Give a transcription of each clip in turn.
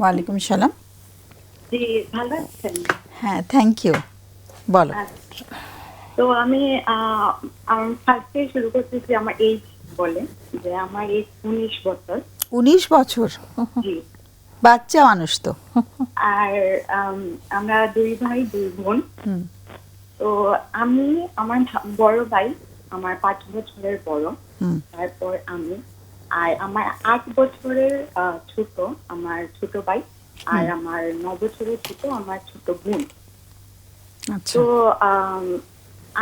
ওয়ালাইকুম সালাম। হ্যাঁ থ্যাংক ইউ বলো। আচ্ছা। তো আমি ফার্স্টে শুরু করতেছি আমার এইজ বলে যে আমার এইজ উনিশ বছর। উনিশ বছর? বাচ্চা মানুষ তো। আর আম, আমরা দুই ভাই দুই বোন। হুম, তো আমি আমার বড় ভাই আমার পাঁচ বছরের বড়। তারপর আমি আর আমার আট বছরের ছোট আমার ছোট ভাই আর আমার ন বছরের ছোট আমার ছোট বোন। আচ্ছা। তো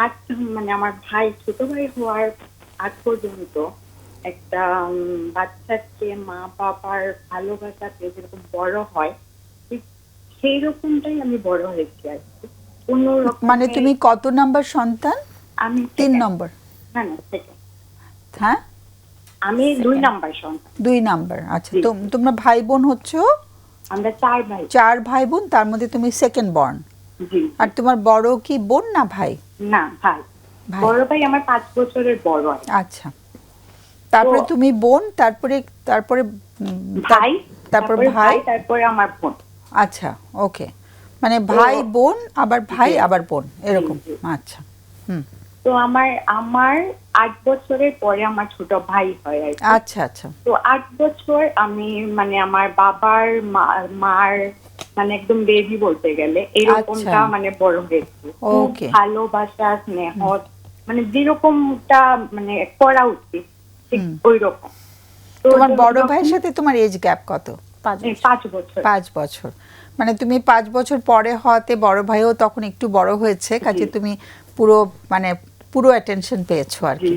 আজ মানে আমার ভাই ছোট ভাই হওয়ার আগ পর্যন্ত একটা বাচ্চাকে মা বাবার ভালোবাসা পেয়ে যেরকম বড় হয় ঠিক সেই রকমটাই আমি বড় হয়েছি আর কি। মানে তুমি কত নাম্বার সন্তান? আমি তিন নম্বর। না না হ্যাঁ? আমি দুই নাম্বার সন্তান। দুই নাম্বার আচ্ছা তো- তোমরা ভাই বোন হচ্ছে? আমরা চার ভাই। চার ভাই বোন তার মধ্যে তুমি সেকেন্ড বর্ন আর তোমার বড় কি বোন না ভাই? না ভাই। বড় ভাই আমার পাঁচ বছরের বড় আচ্ছা। তারপরে তুমি বোন তারপরে তারপরে ভাই তারপর তারপরে ভাই? তারপরে আমার বোন। আচ্ছা ওকে মানে ভাই বোন আবার ভাই আবার বোন এরকম। আচ্ছা হুম। তো আমার আমার আট বছরের পরে আমার ছোট ভাই হয় আর আচ্ছা আচ্ছা। তো আট বছর আমি মানে আমার বাবার মা- মার মানে একদম বেবি বলতে গেলে এরকমটা আচ্ছা। মানে বড় হয়েছে। খুব ভালোবাসা স্নেহ মানে যেরকমটা মানে করা উচিত ঠিক ওই রকম তো তোমার বড় ভাইয়ের সাথে তোমার এজ গ্যাপ কত? পাঁচ বছর। পাঁচ বছর। মানে তুমি পাঁচ বছর পরে হওয়াতে বড় ভাইও তখন একটু বড় হয়েছে কাজে তুমি পুরো মানে পুরো অ্যাটেনশন পেয়েছ আর কি।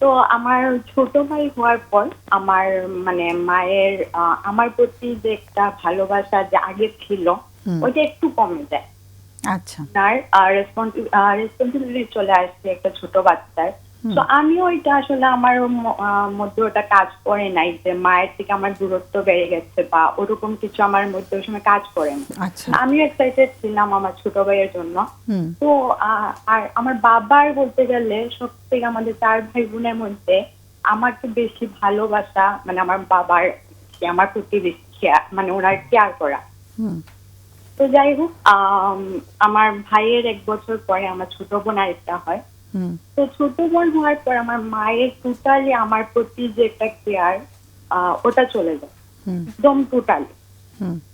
তো আমার ছোট ভাই হওয়ার পর আমার মানে মায়ের আমার প্রতি যে একটা ভালোবাসা যে আগে ছিল ওইটা একটু কমে যায়। আচ্ছা। আর রেসপন্সিবিলিটি চলে আসছে একটা ছোট বাচ্চার। তো আমিও ওইটা আসলে আমার মধ্যে ওটা কাজ করে নাই যে মায়ের থেকে আমার দূরত্ব বেড়ে গেছে বা ওরকম কিছু আমার মধ্যে ওই সময় কাজ করে না আচ্ছা। আমিও এক্সাইটেড ছিলাম আমার ছোট ভাইয়ের জন্য। তো আর আমার বাবার বলতে গেলে সব থেকে আমাদের চার ভাই বোনের মধ্যে আমাকে বেশি ভালোবাসা মানে আমার বাবার আমার প্রতি বেশি মানে ওনার কেয়ার করা। তো যাই হোক আম, আমার ভাইয়ের এক বছর পরে আমার ছোট বোন আরেকটা হয়। তো ছোট বোন হওয়ার পর আমার মায়ের টোটালি আমার প্রতি যে একটা কেয়ার ওটা চলে যায়। একদম টোটালি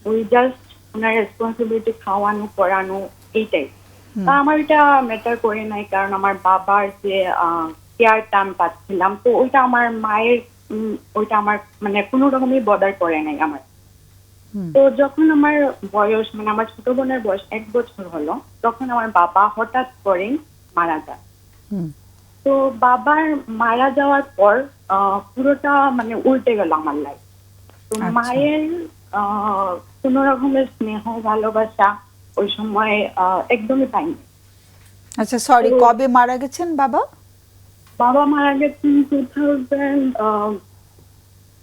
ওই জাস্ট ওনার রেসপন্সিবিলিটি খাওয়ানো পড়ানো এইটাই। তা আমার এটা ম্যাটার করে নাই কারণ আমার বাবার যে কেয়ারটা আমি পাচ্ছিলাম তো ওইটা আমার মায়ের ওইটা আমার মানে কোনো রকমই বদার করে নাই আমার। তো যখন আমার বয়স মানে আমার ছোট বোনের বয়স এক বছর হলো তখন আমার বাবা হঠাৎ করেই মারা যায়। তো বাবার মারা যাওয়ার পর পুরোটা মানে উল্টে গেল আমার লাইফ তো আচ্ছা। মায়ের কোনো রকমের স্নেহ ভালোবাসা ওই সময় একদমই পাইনি। আচ্ছা সরি কবে মারা গেছেন বাবা? বাবা মারা গেছেন টু থাউজেন্ড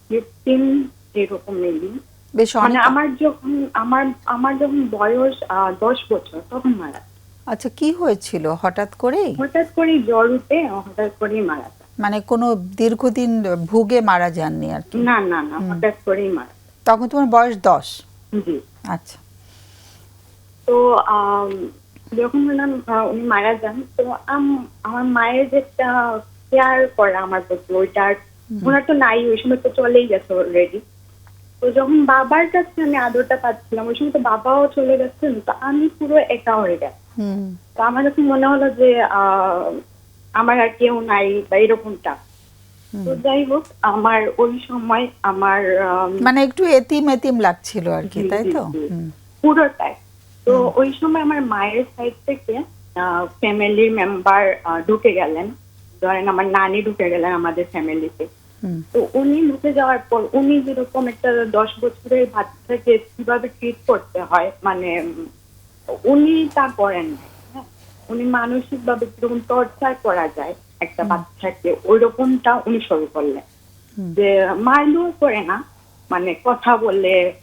ফিফটিন এরকম মেবি বেশ মানে আমার যখন আমার আমার যখন বয়স দশ বছর তখন মারা। আচ্ছা কি হয়েছিল? হঠাৎ করেই? হঠাৎ করেই জ্বর উঠে হঠাৎ করেই মারা যায়। মানে কোনো দীর্ঘদিন ভুগে মারা যাননি আর কি? না না না হঠাৎ করেই মারা। তখন তোমার বয়স দশ? জি। আচ্ছা। তো যখন বললাম উনি মারা যান তো আম- আমার মায়ের যেটা কেয়ার করা আমার প্রতি ওইটার ওনার তো নাই ওই সময় তো চলেই গেছে অলরেডি তো যখন বাবার কাছে আমি আদরটা পাচ্ছিলাম ওই সময় তো বাবাও চলে গেছেন তো আমি পুরো একা হয়ে গেছি। তো আমার কাছে মনে হলো যে আমার আর কেউ নাই বা এরকমটা। তো যাই হোক আমার ওই সময় আমার আম, মানে একটু এতিম এতিম লাগছিল আর কি তাই তো? পুরোটাই। তো ওই সময় আমার মায়ের সাইড থেকে ফ্যামিলির মেম্বার ঢুকে গেলেন। ধরেন আমার নানি ঢুকে গেলেন আমাদের ফ্যামিলিতে তো উনি ঢুকে যাওয়ার পর উনি যেরকম একটা দশ বছরের বাচ্চাকে কীভাবে ট্রিট করতে হয় মানে উনি তা করেন না হ্যাঁ। উনি মানসিক ভাবে কীরকম টর্চার করা যায় একটা বাচ্চাকে ওই রকমটা উনি শুরু করলেন। যে মারলেও করে না মানে কথা বলে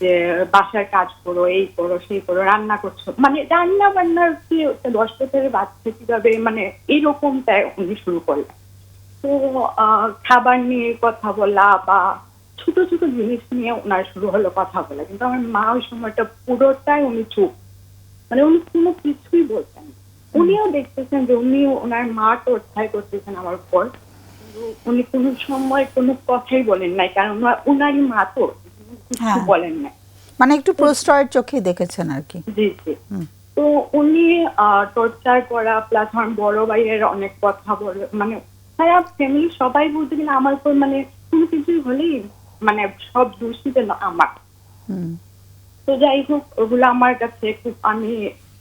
যে বাসার কাজ করো এই করো সেই করো রান্না করছ। মানে রান্না বান্নার একটা দশ বছরের বাচ্চা কীভাবে মানে এইরকমটা উনি শুরু করলেন। তো আহ, খাবার নিয়ে কথা বলা বা ছোট ছোট জিনিস নিয়ে ওনার শুরু হলো কথা বলা। কিন্তু আমার মা ওই সময়টা পুরোটাই উনি চুপ মানে উনি কোনো কিছুই বলছেন উনিও দেখতেছেন যে উনি ওনার মা তো অধ্যায় করতেছেন আমার উপর। উনি কোনো সময় কোনো কথাই বলেন নাই কারণ উনারই মা তো কিছু হ্যাঁ। বলেন নাই। মানে একটু প্রশ্রয়ের চোখে দেখেছেন আর কি। জি জি। তো উনি টর্চার করা প্লাস আমার বড় ভাইয়ের অনেক কথা বলে মানে সারা ফ্যামিলি সবাই বলতে গেলে আমার উপর মানে কোনো কিছু হলেই মানে সব দোষী যেন আমার। তো যাই হোক ওগুলো আমার কাছে খুব আমি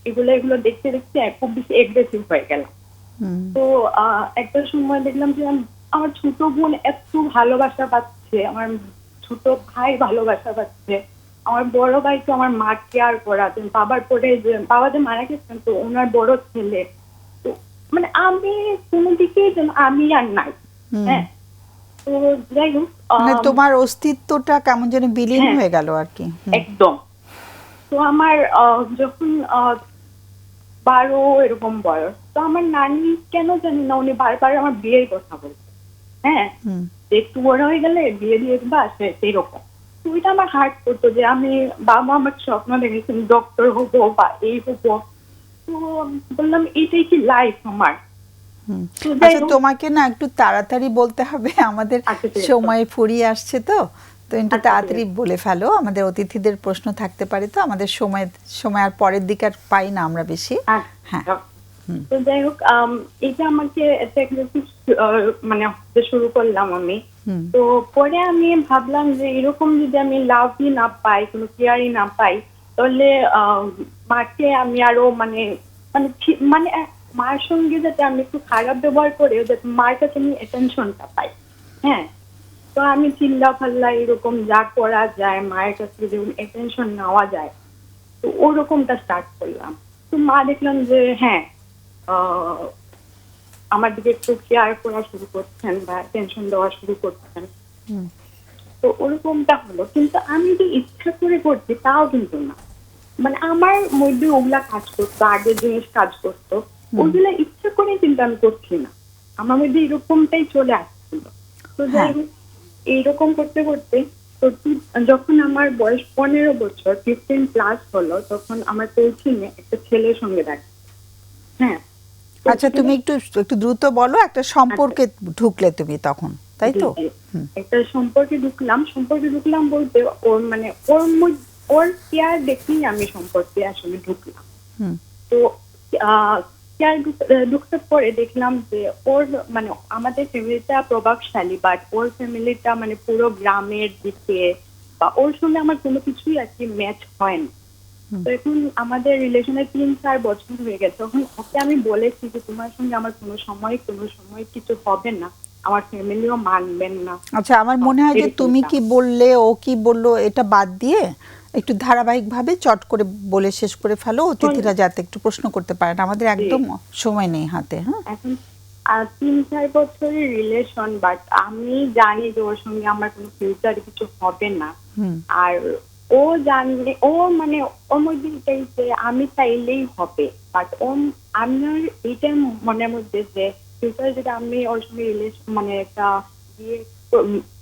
এগুলো এগুলো দেখতে দেখতে খুব বেশি এগ্রেসিভ হয়ে গেলাম। তো একটা সময় দেখলাম যে আমার ছোট বোন এত ভালোবাসা পাচ্ছে আমার ছোট ভাই ভালোবাসা পাচ্ছে আমার বড় ভাই তো আমার মা কেয়ার করা বাবার পরে যে বাবা যে মারা গেছেন তো ওনার বড় ছেলে। তো মানে আমি কোনো যেন আমি আর নাই। হ্যাঁ। তো যাই হোক মানে তোমার অস্তিত্বটা কেমন যেন বিলীন হ্যাঁ। হয়ে গেল আর কি। একদম। তো আমার যখন বারো এরকম বয়স তো আমার নানি কেন জানি না উনি বারবার আমার বিয়ের কথা বলছে। হ্যাঁ? একটু বড় হয়ে গেলে বিয়ে দিয়ে দিবা সে সেইরকম। তো ওইটা আমার হার্ট করতো যে আমি বাবা আমার স্বপ্ন দেখেছেন ডক্টর হব বা এই হব। তো বললাম এটাই কি লাইফ আমার? আচ্ছা তোমাকে না একটু তাড়াতাড়ি বলতে হবে আমাদের আচ্ছা, সময় ফুরিয়ে আসছে তো। তো একটু আচ্ছা, তাড়াতাড়ি বলে ফেলো। আমাদের অতিথিদের প্রশ্ন থাকতে পারে তো। আমাদের সময় সময় আর পরের দিকে আর পাই না আমরা বেশি। হ্যাঁ। আচ্ছা। তো যাই হোক এটা আমাকে মানে হতে শুরু করলাম আমি। তো পরে আমি ভাবলাম যে এরকম যদি আমি লাভই না পাই কোনো কেয়ারই না পাই তাহলে মাকে আমি আরও মানে মানে মানে মার সঙ্গে যাতে আমি একটু খারাপ ব্যবহার করে যাতে মার কাছে আমি অ্যাটেনশনটা পাই। হ্যাঁ? তো আমি চিল্লা ফাল্লা এরকম যা করা যায় মায়ের কাছ থেকে যেমন অ্যাটেনশন নেওয়া যায় তো ওরকমটা স্টার্ট করলাম। তো মা দেখলাম যে হ্যাঁ আমার দিকে একটু কেয়ার করা শুরু করছেন বা টেনশন দেওয়া শুরু করছেন। তো ওরকমটা হলো। কিন্তু আমি যে ইচ্ছা করে করছি তাও কিন্তু না। মানে আমার মধ্যে ওগুলা কাজ করতো আগের জিনিস কাজ করতো। ওগুলা ইচ্ছা করে কিন্তু আমি করছি না। আমার মধ্যে এরকমটাই চলে আসছিল। তো যাই হ্যাঁ। হোক এইরকম করতে করতে যখন আমার বয়স পনেরো বছর ফিফটিন প্লাস হলো তখন আমার কোচিংয়ে একটা ছেলের সঙ্গে দেখা। হ্যাঁ। আচ্ছা তুমি একটু একটু দ্রুত বলো একটা সম্পর্কে ঢুকলে তুমি তখন তাই তো। একটা সম্পর্কে ঢুকলাম সম্পর্কে ঢুকলাম বলতে ওর মানে ওর মধ্যে ওর কেয়ার দেখেই আমি সম্পর্কে আসলে ঢুকলাম। হুম। তো ঢুকতে পরে দেখলাম যে ওর মানে আমাদের ফ্যামিলিটা প্রভাবশালী বাট ওর ফ্যামিলিটা মানে পুরো গ্রামের দিকে বা ওর সঙ্গে আমার কোনো কিছুই আর কি ম্যাচ হয় না। তো এখন আমাদের রিলেশনে তিন চার বছর হয়ে গেছে। তখন ওকে আমি বলেছি যে তোমার সঙ্গে আমার কোনো সময় কোনো সময় কিছু হবে না। আমার ফ্যামিলিও মানবেন না। আচ্ছা আমার মনে হয় যে তুমি কি বললে ও কি বলল এটা বাদ দিয়ে একটু ধারাবাহিকভাবে চট করে বলে শেষ করে ফেলো। অতিথিরা যাতে একটু প্রশ্ন করতে পারেন আমাদের একদম সময় নেই হাতে হ্যাঁ? তিন চার বছরের রিলেশন বাট আমি জানি যে ওর সঙ্গে আমার কোনো ফিউচারে কিছু হবে না। আর ও জানলে ও মানে ওর মধ্যে এটাই যে আমি চাইলেই হবে। বাট ও আমার এইটা মনের মধ্যে যে ফিউচার যদি আমি ওর সঙ্গে রিলেশন মানে একটা বিয়ে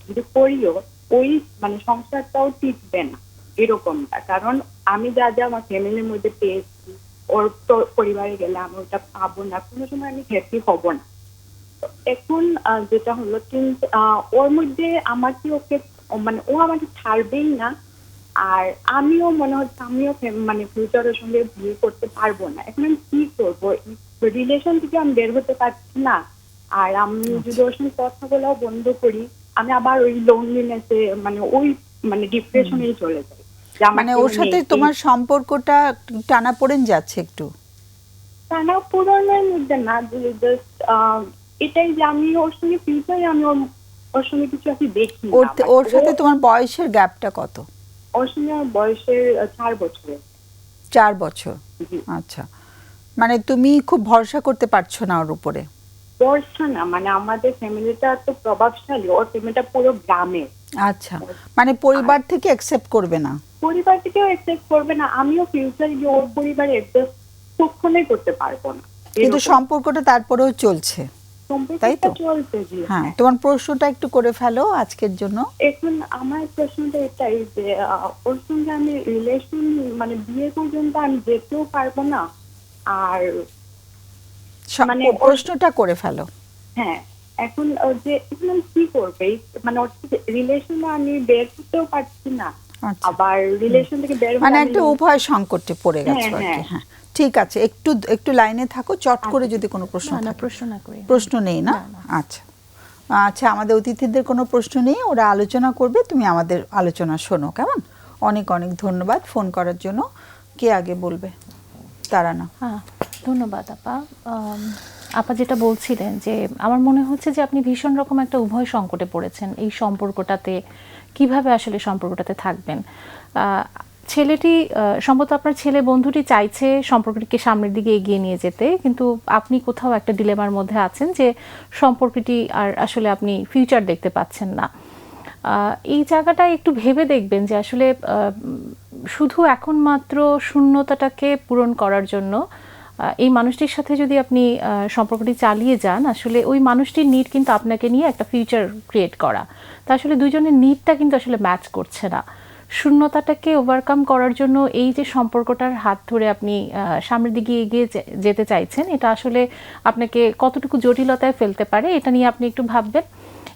যদি করিও ওই মানে সংসারটাও টিকবে না। এরকমটা। কারণ আমি যা যা আমার ফ্যামিলির মধ্যে পেয়েছি ওর তো- পরিবারে গেলে আমি ওটা পাবো না কোনো সময় আমি হ্যাপি হব না। এখন যেটা হলো কিন্তু ওর মধ্যে আমাকে ওকে মানে ও আমাকে ছাড়বেই না আর আমিও মনে হচ্ছে আমিও মানে ফিউচারের সঙ্গে বিয়ে করতে পারব না। এখন আমি কি করব? রিলেশন থেকে আমি বের হতে পারছি না। আর আমি যদি ওর সঙ্গে কথা বলাও বন্ধ করি আমি আবার ওই লোনলিনেসে মানে ওই মানে ডিপ্রেশনেই চলে যাই। মানে ওর সাথে তোমার সম্পর্কটা টানা পড়েন যাচ্ছে একটু। টানা পুরোনোর মধ্যে না জাস্ট এটাই যে আমি ওর সঙ্গে ফিউচারে আমি ওর ওর সঙ্গে কিছু কি দেখি ওর ওর সাথে তোমার বয়সের গ্যাপটা কত? ওর সঙ্গে আমার বয়সের চার বছরের। চার বছর। আচ্ছা। মানে তুমি খুব ভরসা করতে পারছ না ওর উপরে। বর্ষা না মানে আমাদের ফ্যামিলিটা তো প্রভাবশালী ওর ফ্যামিলিটা পুরো গ্রামের। আচ্ছা মানে পরিবার থেকে অ্যাকসেপ্ট করবে না? পরিবার থেকেও একসেপ্ট করবে না আমিও ফিউচারে গিয়ে ওর পরিবারে অ্যাডজাস্ট কখনোই করতে পারব না। কিন্তু সম্পর্কটা তারপরেও চলছে তাই তো? চলছে জি। হ্যাঁ তোমার প্রশ্নটা একটু করে ফেলো আজকের জন্য। এখন আমার প্রশ্নটা এটাই যে ওর সঙ্গে আমি রিলেশন মানে বিয়ে পর্যন্ত আমি যেতেও পারব না আর মানে প্রশ্নটা করে ফেলো। হ্যাঁ এখন যে আমি কি করবে? মানে ওর রিলেশনে আমি বের করতেও পারছি না। আচ্ছা। আবার রিলেশন থেকে বের মানে একটা উভয় সংকটে পড়ে গেছে হ্যাঁ, কি হ্যাঁ। হ্যাঁ। ঠিক আছে একটু একটু লাইনে থাকো চট করে যদি কোনো প্রশ্ন না না প্রশ্ন না করি। প্রশ্ন নেই না। আচ্ছা। আচ্ছা আমাদের অতিথিদের কোনো প্রশ্ন নেই ওরা আলোচনা করবে তুমি আমাদের আলোচনা শোনো কেমন? অনেক অনেক ধন্যবাদ ফোন করার জন্য। কে আগে বলবে? তারা না। হ্যাঁ। ধন্যবাদ, আপা। আপা যেটা বলছিলেন যে, আমার মনে হচ্ছে যে আপনি ভীষণ রকম একটা উভয় সংকটে পড়েছেন এই সম্পর্কটাতে, কীভাবে আসলে সম্পর্কটাতে থাকবেন। ছেলেটি সম্ভবত আপনার ছেলে বন্ধুটি চাইছে সম্পর্কটিকে সামনের দিকে এগিয়ে নিয়ে যেতে, কিন্তু আপনি কোথাও একটা ডিলেমার মধ্যে আছেন যে, সম্পর্কটি আর আসলে আপনি ফিউচার দেখতে পাচ্ছেন না। এই জায়গাটা একটু ভেবে দেখবেন যে আসলে শুধু এখন মাত্র শূন্যতাটাকে পূরণ করার জন্য এই মানুষটির সাথে যদি আপনি সম্পর্কটি চালিয়ে যান, আসলে ওই মানুষটির নিড কিন্তু আপনাকে নিয়ে একটা ফিউচার ক্রিয়েট করা। তা আসলে দুজনের নিডটা কিন্তু আসলে ম্যাচ করছে না। শূন্যতাটাকে ওভারকাম করার জন্য এই যে সম্পর্কটার হাত ধরে আপনি সামনের দিকে এগিয়ে যেতে চাইছেন, এটা আসলে আপনাকে কতটুকু জটিলতায় ফেলতে পারে, এটা নিয়ে আপনি একটু ভাববেন।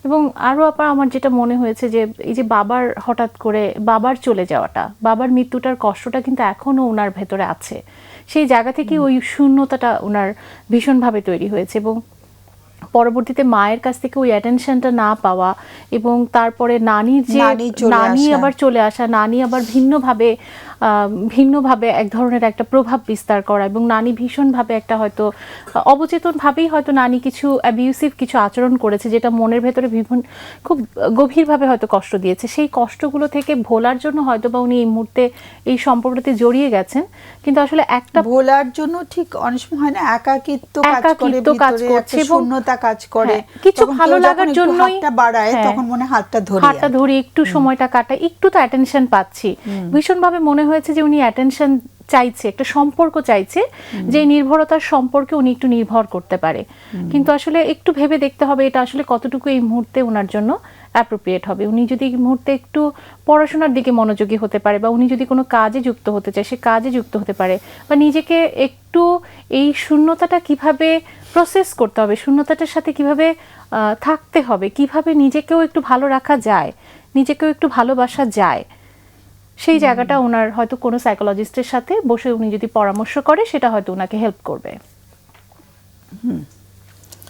এবং আরও আবার আমার যেটা মনে হয়েছে যে, এই যে বাবার হঠাৎ করে, বাবার চলে যাওয়াটা, বাবার মৃত্যুটার কষ্টটা কিন্তু এখনও ওনার ভেতরে আছে। সেই জায়গা থেকে ওই শূন্যতাটা ওনার ভীষণভাবে তৈরি হয়েছে এবং পরবর্তীতে মায়ের কাছ থেকে ওই অ্যাটেনশনটা না পাওয়া এবং তারপরে নানির যে নানি। আবার চলে আসা নানি আবার ভিন্নভাবে ভিন্নভাবে এক ধরনের একটা প্রভাব বিস্তার করা এবং নানি ভীষণভাবে একটা হয়তো অবচেতনভাবেই হয়তো নানি কিছু অ্যাবিউসিভ কিছু আচরণ করেছে যেটা মনের ভেতরে ভীষণ খুব গভীরভাবে হয়তো কষ্ট দিয়েছে। সেই কষ্টগুলো থেকে ভোলার জন্য হয়তো বা উনি এই মুহূর্তে এই সম্পর্কটাতে জড়িয়ে গেছেন। কিন্তু আসলে একটা ভোলার জন্য ঠিক অনেক সময় হয় না একাকিত্ব কাজ করে কাজ করছে শূন্যতা কাজ করে। হ্যাঁ, কিছু ভালো লাগার একটু জন্যই হাতটা বাড়ায় হ্যাঁ, তখন মনে হাতটা ধরে হাতটা ধরে একটু সময়টা কাটায় একটু তো অ্যাটেনশন পাচ্ছি। ভীষণভাবে মনে হয়েছে যে উনি অ্যাটেনশন চাইছে একটা সম্পর্ক চাইছে যে নির্ভরতার সম্পর্কে উনি একটু নির্ভর করতে পারে। কিন্তু আসলে একটু ভেবে দেখতে হবে এটা আসলে কতটুকু এই মুহূর্তে ওনার জন্য অ্যাপ্রোপ্রিয়েট হবে। উনি যদি এই মুহূর্তে একটু পড়াশোনার দিকে মনোযোগী হতে পারে বা উনি যদি কোনো কাজে যুক্ত হতে চায় সে কাজে যুক্ত হতে পারে বা নিজেকে একটু এই শূন্যতাটা কীভাবে প্রসেস করতে হবে শূন্যতাটার সাথে কীভাবে থাকতে হবে কীভাবে নিজেকেও একটু ভালো রাখা যায় নিজেকেও একটু ভালোবাসা যায় সেই জায়গাটা ওনার হয়তো কোনো সাইকোলজিস্টের সাথে বসে উনি যদি পরামর্শ করে সেটা হয়তো ওনাকে হেল্প করবে।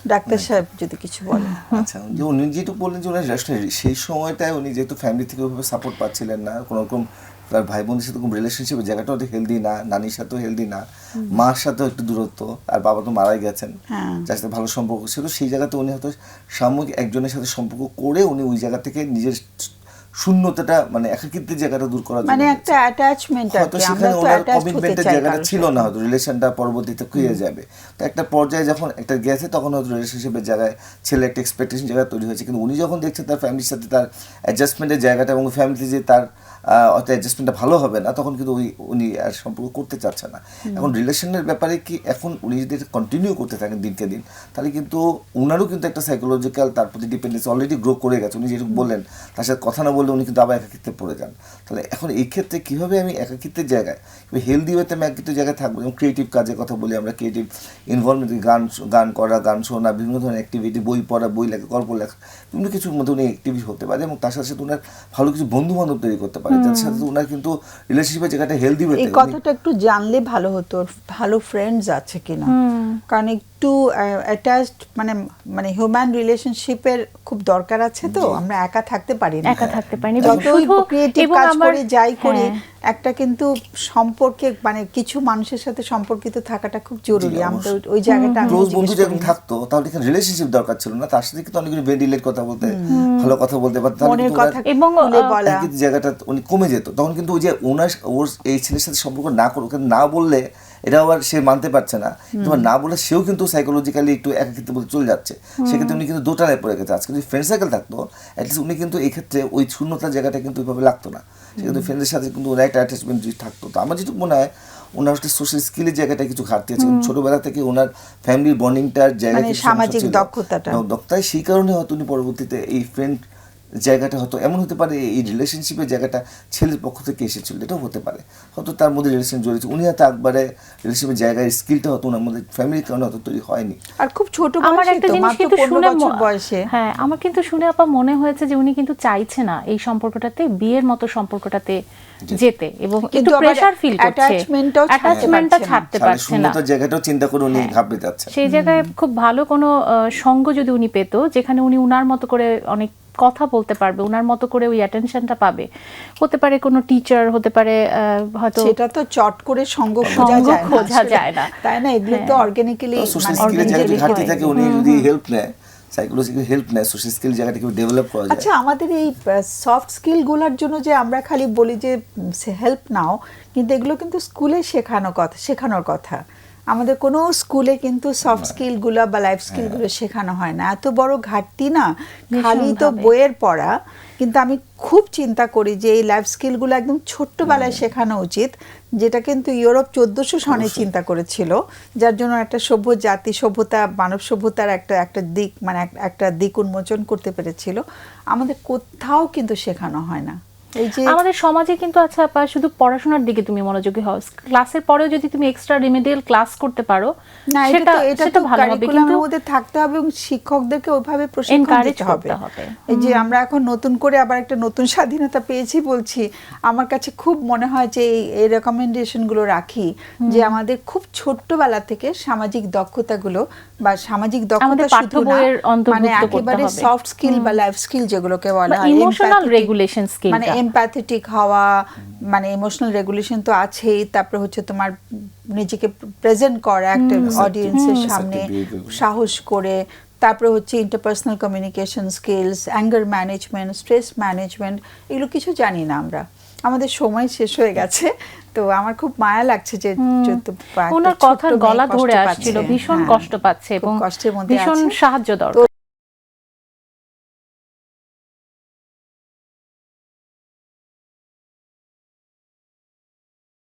ডাক্তার সাহেব যদি কিছু বলেন। আচ্ছা যে উনি যেটুকু বললেন যে ওনার সেই সময়টায় উনি যেহেতু ফ্যামিলি থেকে ওইভাবে সাপোর্ট পাচ্ছিলেন না কোনো রকম তার ভাই বোনদের সাথে কোনো রিলেশনশিপ জায়গাটা অত হেলদি না নানির সাথেও হেলদি না মার সাথেও একটু দূরত্ব আর বাবা তো মারাই গেছেন। হ্যাঁ। যার সাথে ভালো সম্পর্ক ছিল সেই জায়গাতে উনি হয়তো সাময়িক একজনের সাথে সম্পর্ক করে উনি ওই জায়গা থেকে নিজের শূন্যতাটা মানে একাকিত্বের জায়গাটা দূর করা মানে একটা অ্যাটাচমেন্ট হয়তো সেখানে ওনার কমিটমেন্টের জায়গাটা ছিল না হয়তো রিলেশনটা পরবর্তীতে খুঁয়ে যাবে। তো একটা পর্যায়ে যখন একটা গেছে তখন হয়তো রিলেশনশিপের জায়গায় ছেলে একটা এক্সপেকটেশন জায়গা তৈরি হয়েছে। কিন্তু উনি যখন দেখছেন তার ফ্যামিলির সাথে তার অ্যাডজাস্টমেন্টের জায়গাটা এবং ফ্যামিলিতে যে তার হয়তো অ্যাডজাস্টমেন্টটা ভালো হবে না তখন কিন্তু ওই উনি আর সম্পর্ক করতে চাচ্ছে না। এখন রিলেশনের ব্যাপারে কি এখন উনি যদি কন্টিনিউ করতে থাকেন দিনকে দিন তাহলে কিন্তু ওনারও কিন্তু একটা সাইকোলজিক্যাল তার প্রতি ডিপেন্ডেন্স অলরেডি গ্রো করে গেছে। উনি যেটুকু বললেন তার সাথে কথা না বললে উনি কিন্তু আবার একাকিত্বে পড়ে যান। তাহলে এখন এই ক্ষেত্রে কীভাবে আমি একাকিত্বের জায়গায় হেলদি ওয়েতে আমি একাকিত্বের জায়গায় থাকব? যেমন ক্রিয়েটিভ কাজের কথা বলি আমরা ক্রিয়েটিভ ইনভলভমেন্ট গান গান করা গান শোনা বিভিন্ন ধরনের অ্যাক্টিভিটি বই পড়া বই লেখা গল্প লেখা বিভিন্ন কিছুর মধ্যে উনি অ্যাক্টিভিটি হতে পারে এবং তার সাথে সাথে ওনার ভালো কিছু বন্ধু বান্ধব তৈরি করতে পারে। যার সাথে ওনার কিন্তু রিলেশনশিপে জায়গাটা হেলদি এই কথাটা একটু জানলে ভালো হতো ভালো ফ্রেন্ডস আছে কিনা। কারণ একটু অ্যাটাচড মানে মানে হিউম্যান রিলেশনশিপের খুব দরকার আছে তো আমরা একা থাকতে পারি না। একা থাকতে পারিনি যতই ক্রিয়েটিভ কাজ করি যাই করি হ্যাঁ। একটা কিন্তু সম্পর্কে মানে কিছু মানুষের সাথে সম্পর্কিত থাকাটা খুব জরুরি। আমরা ওই- জায়গাটা আমি ক্লোজ বন্ধু যখন থাকতো তাহলে এখানে রিলেশনশিপ দরকার ছিল না। তার সাথে কিন্তু অনেকগুলো ভেন্টিলেট কথা বলতে ভালো কথা বলতে পারতো তাহলে মনের কথা এবং, জায়গাটা উনি কমে যেত। তখন কিন্তু ওই যে ওনার ওর এই ছেলের সাথে সম্পর্ক না করুক না বললে এটা আবার সে মানতে পারছে না। তোমার না বলে সেও কিন্তু সাইকোলজিক্যালি একটু একাকিত্ব বলতে চলে যাচ্ছে। সেক্ষেত্রে উনি কিন্তু দোটানায় পড়ে গেছে। আজকে যদি ফ্রেন্ড সার্কেল থাকতো অ্যাটলিস্ট উনি কিন্তু এই ক্ষেত্রে ওই শূন্যতার জায়গাটা কিন্তু ওইভাবে লাগতো না। সেক্ষেত্রে ফ্রেন্ডের সাথে কিন্তু ওর একটা অ্যাটাচমেন্ট যদি থাকতো। তো আমার যেটুকু মনে হয় ওনার হচ্ছে সোশ্যাল স্কিলের জায়গাটা কিছু ঘাটতি আছে। ছোটবেলা থেকে ওনার ফ্যামিলির বন্ডিংটার জায়গা সামাজিক। দক্ষতাটা। দক্ষতায় সেই কারণে হয়তো উনি পরবর্তীতে এই ফ্রেন্ড জায়গাটা হয়তো এমন হতে পারে এই রিলেশনশিপের জায়গাটা ছেলের পক্ষ থেকে এসেছিল এটাও হতে পারে। হয়তো তার মধ্যে রিলেশন জড়িত উনি হয়তো একবারে রিলেশনের জায়গায় স্কিলটা হয়তো ওনার মধ্যে ফ্যামিলির কারণে হয়তো তৈরি হয়নি। আর খুব ছোট আমার বয়সে একটা জিনিস কিন্তু শুনে বয়সে। হ্যাঁ আমার কিন্তু শুনে আপা মনে হয়েছে যে উনি কিন্তু চাইছে না এই সম্পর্কটাতে বিয়ের মতো সম্পর্কটাতে যেতে এবং একটু প্রেসার ফিল করছে। অ্যাটাচমেন্টটা ছাড়তে পারছে না। জায়গাটাও চিন্তা করে উনি ঘাবড়ে যাচ্ছেন। সেই জায়গায় খুব ভালো কোনো সঙ্গ যদি উনি পেত যেখানে উনি উনার মতো করে অনেক কথা বলতে পারবে ওনার মতো করে ওই অ্যাটেনশনটা পাবে। হতে পারে কোনো টিচার হতে পারে আহ, হয়তো সেটা তো চট করে সঙ্গ খোঁজা সঙ্গ যায় না খোঁজা যায় না। তাই না? এগুলো তো অর্গানিক্যালি মানে ঘাটতি থাকে উনি যদি হেল্প নেয় সাইকোলজিক্যাল হেল্প নেয় সোশ্যাল স্কিল জায়গাটা কেউ ডেভেলপ করা যায়। আচ্ছা আমাদের এই সফট স্কিলগুলোর জন্য যে আমরা খালি বলি যে হেল্প নাও কিন্তু এগুলো কিন্তু স্কুলে শেখানো কথা শেখানোর কথা। আমাদের কোনো স্কুলে কিন্তু সফট স্কিলগুলো বা লাইফ স্কিলগুলো শেখানো হয় না। এত বড় ঘাটতি না? খালি তো বইয়ের পড়া। কিন্তু আমি খুব চিন্তা করি যে এই লাইফ স্কিলগুলো একদম ছোট্টবেলায় শেখানো উচিত যেটা কিন্তু ইউরোপ চোদ্দশো সনে চিন্তা করেছিল যার জন্য একটা সভ্য জাতি সভ্যতা মানব সভ্যতার একটা একটা দিক মানে একটা দিক উন্মোচন করতে পেরেছিল। আমাদের কোথাও কিন্তু শেখানো হয় না। এই যে আমাদের সমাজে কিন্তু আচ্ছা আপা শুধু পড়াশোনার দিকে তুমি মনোযোগী হও। ক্লাসের পরেও যদি তুমি এক্সট্রা রিমেডিয়াল ক্লাস করতে পারো সেটা এটা তো ভালো হবে। কিন্তু মধ্যে থাকতে হবে এবং শিক্ষকদেরকে ওইভাবে প্রশিক্ষণ দিতে হবে। এই যে আমরা এখন নতুন করে আবার একটা নতুন স্বাধীনতা পেয়েছি বলছি আমার কাছে খুব মনে হয় যে এই এই রেকমেন্ডেশনগুলো রাখি যে আমাদের খুব ছোট্টবেলা থেকে সামাজিক দক্ষতাগুলো বা সামাজিক দক্ষতা শুধু না মানে একেবারে সফট স্কিল বা লাইফ স্কিল যেগুলোকে বলা হয় empathetic- regulation skill মানে। এমপ্যাথেটিক হওয়া মানে ইমোশনাল রেগুলেশন তো আছেই তারপরে হচ্ছে তোমার নিজেকে প্রেজেন্ট করা একটা অডিয়েন্সের সামনে সাহস করে তারপরে হচ্ছে interpersonal communication skills anger management stress management এগুলো কিছু জানি না আমরা। আমাদের সময় শেষ হয়ে গেছে তো আমার খুব মায়া লাগছে যে ওনার কথার গলা ধরে আসছিল ভীষণ হ্যাঁ, কষ্ট পাচ্ছে এবং কষ্টের মধ্যে ভীষণ সাহায্য দরকার।